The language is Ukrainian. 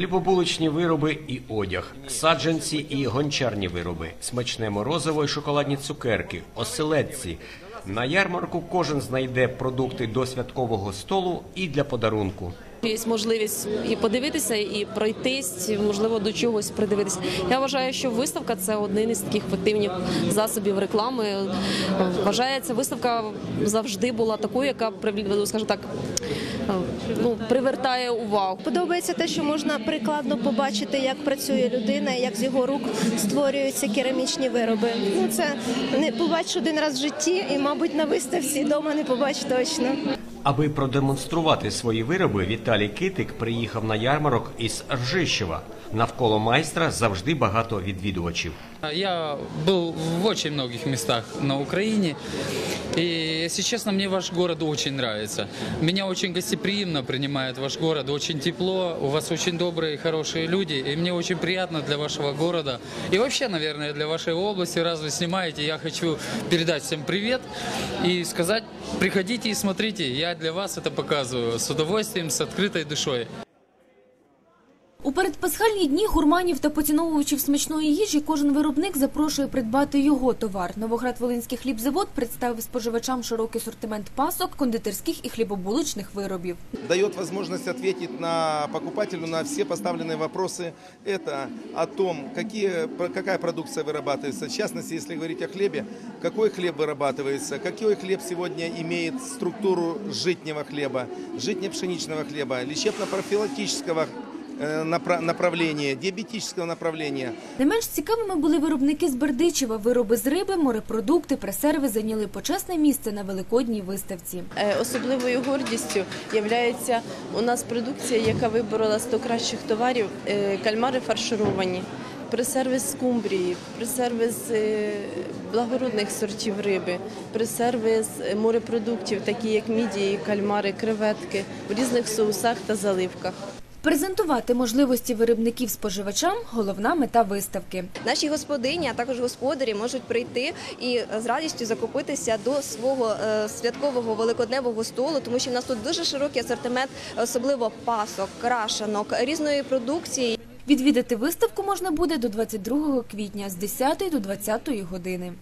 хлібобулочні вироби і одяг, саджанці і гончарні вироби, смачне морозиво і шоколадні цукерки, оселедці. На ярмарку кожен знайде продукти до святкового столу і для подарунку. Є можливість і подивитися, і пройтись, можливо, до чогось придивитися. Я вважаю, що виставка це один із таких ефективних засобів реклами. Вважається, виставка завжди була такою, яка скажімо так, ну, привертає увагу. Подобається те, що можна прикладно побачити, як працює людина, як з його рук створюються керамічні вироби. Ну це не побачиш один раз в житті, і, мабуть, на виставці вдома не побачиш точно. Аби продемонструвати свої вироби, Віталій Китик приїхав на ярмарок із Ржищева. Навколо майстра завжди багато відвідувачів. Я был в очень многих местах на Украине. И, если честно, мне ваш город очень нравится. Меня очень гостеприимно принимает ваш город, очень тепло, у вас очень добрые, хорошие люди. И мне очень приятно для вашего города. И вообще, наверное, для вашей области, раз вы снимаете, я хочу передать всем привет и сказать, приходите и смотрите. Я для вас это показываю с удовольствием, с открытой душой. У передпасхальні дні гурманів та поціновувачів смачної їжі кожен виробник запрошує придбати його товар. Новоград-Волинський хлібзавод представив споживачам широкий асортимент пасок, кондитерських і хлібобулочних виробів. дает возможность ответить на покупателю на все поставленные вопросы. Это о том, какие, какая продукция вырабатывается. В частности, если говорить о хлебе, какой хлеб вырабатывается, какой хлеб сегодня имеет структуру житнего хлеба, житне-пшеничного хлеба, лечебно-профилактического э, напра- направления, диабетического направления. Не менш цікавими були виробники з Бердичева. Вироби з риби, морепродукти, пресерви зайняли почесне місце на великодній виставці. Е, Особливою гордістю є у нас продукція, яка виборола 100 кращих товарів, е, кальмари фаршировані, пресерви з скумбрії, пресерви з е, благородних сортів риби, пресерви з морепродуктів, такі як мідії, кальмари, креветки в різних соусах та заливках. Презентувати можливості виробників споживачам головна мета виставки. Наші господині, а також господарі можуть прийти і з радістю закупитися до свого е, святкового великодневого столу, тому що в нас тут дуже широкий асортимент, особливо пасок, крашанок, різної продукції. Відвідати виставку можна буде до 22 квітня з 10 до 20 години.